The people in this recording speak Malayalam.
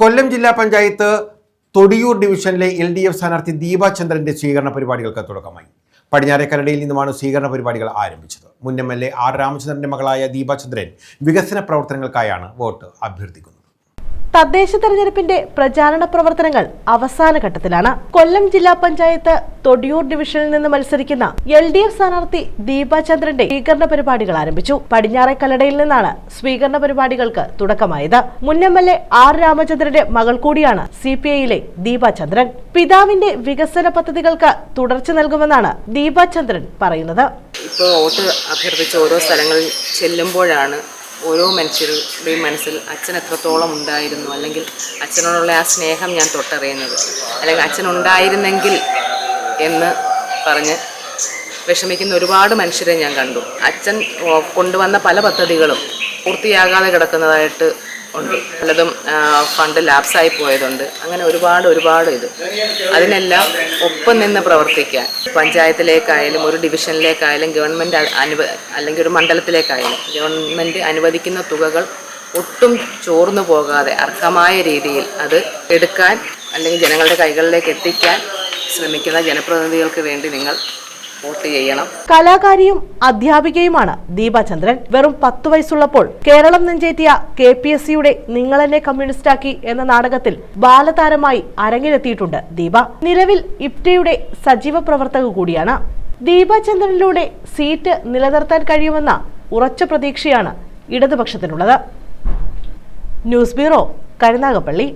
കൊല്ലം ജില്ലാ പഞ്ചായത്ത് തൊടിയൂർ ഡിവിഷനിലെ എൽ ഡി എഫ് സ്ഥാനാർത്ഥി ദീപ ചന്ദ്രന്റെ സ്വീകരണ പരിപാടികൾക്ക് തുടക്കമായി. പടിഞ്ഞാറേക്കരടയിൽ നിന്നുമാണ് സ്വീകരണ പരിപാടികൾ ആരംഭിച്ചത്. മുൻ എം എൽ എ ആർ രാമചന്ദ്രന്റെ മകളായ ദീപചന്ദ്രൻ വികസന പ്രവർത്തനങ്ങൾക്കായാണ് വോട്ട് അഭ്യർത്ഥിക്കുന്നത്. തദ്ദേശ തെരഞ്ഞെടുപ്പിന്റെ പ്രചാരണ പ്രവർത്തനങ്ങൾ അവസാന ഘട്ടത്തിലാണ്. കൊല്ലം ജില്ലാ പഞ്ചായത്ത് തൊടിയൂർ ഡിവിഷനിൽ നിന്ന് മത്സരിക്കുന്ന എൽ ഡി എഫ് സ്ഥാനാർത്ഥി ദീപാചന്ദ്രന്റെ സ്വീകരണ പരിപാടികൾ ആരംഭിച്ചു. പടിഞ്ഞാറെ കല്ലടയിൽ നിന്നാണ് സ്വീകരണ പരിപാടികൾക്ക് തുടക്കമായത്. മുൻ എം എൽ എ ആർ രാമചന്ദ്രന്റെ മകൾ കൂടിയാണ് സി പി ഐയിലെ ദീപാചന്ദ്രൻ പിതാവിന്റെ വികസന പദ്ധതികൾക്ക് തുടർച്ച നൽകുമെന്നാണ് ദീപചന്ദ്രൻ പറയുന്നത്. ഇപ്പോൾ വോട്ട് അഭ്യർത്ഥിച്ച് ഓരോ സ്ഥലങ്ങളിൽ ചെല്ലുമ്പോഴാണ് ഓരോ മനുഷ്യരുടെയും മനസ്സിൽ അച്ഛൻ എത്രത്തോളം ഉണ്ടായിരുന്നു അല്ലെങ്കിൽ അച്ഛനോടുള്ള ആ സ്നേഹം ഞാൻ തൊട്ടറിയുന്നത്. അല്ലെങ്കിൽ അച്ഛൻ ഉണ്ടായിരുന്നെങ്കിൽ എന്ന് പറഞ്ഞ് വിഷമിക്കുന്ന ഒരുപാട് മനുഷ്യരെ ഞാൻ കണ്ടു. അച്ഛൻ കൊണ്ടുവന്ന പല പദ്ധതികളും പൂർത്തിയാകാതെ കിടക്കുന്നതായിട്ട് ഉണ്ട്. പലതും ഫണ്ട് ലാപ്സായി പോയതുണ്ട്. അങ്ങനെ ഒരുപാട് ഒരുപാട് ഇത്. അതിനെല്ലാം ഒപ്പം നിന്ന് പ്രവർത്തിക്കാൻ. പഞ്ചായത്തിലേക്കായാലും ഒരു ഡിവിഷനിലേക്കായാലും ഗവൺമെന്റ് അനുവ അല്ലെങ്കിൽ ഒരു മണ്ഡലത്തിലേക്കായാലും ഗവൺമെന്റ് അനുവദിക്കുന്ന തുകകൾ ഒട്ടും ചോർന്നു പോകാതെ അർഹമായ രീതിയിൽ അത് എടുക്കാൻ അല്ലെങ്കിൽ ജനങ്ങളുടെ കൈകളിലേക്ക് എത്തിക്കാൻ ശ്രമിക്കുന്ന ജനപ്രതിനിധികൾക്ക് വേണ്ടി നിങ്ങൾ വോട്ട് ചെയ്യണം. കലാകാരിയും അധ്യാപികയുമാണ് ദീപാചന്ദ്രൻ വെറും പത്തു വയസ്സുള്ളപ്പോൾ കേരളം നെഞ്ചേറ്റിയ കെ പി എസ് സിയുടെ നിങ്ങളെന്നെ കമ്മ്യൂണിസ്റ്റാക്കി എന്ന നാടകത്തിൽ ബാലതാരമായി അരങ്ങിലെത്തിയിട്ടുണ്ട് ദീപ. നിലവിൽ ഇപ്റ്റയുടെ സജീവ പ്രവർത്തക കൂടിയാണ്. ദീപാചന്ദ്രനിലൂടെ സീറ്റ് നിലനിർത്താൻ കഴിയുമെന്ന ഉറച്ച പ്രതീക്ഷയാണ് ഇടതുപക്ഷത്തിനുള്ളത്. News bureau Karunagappally.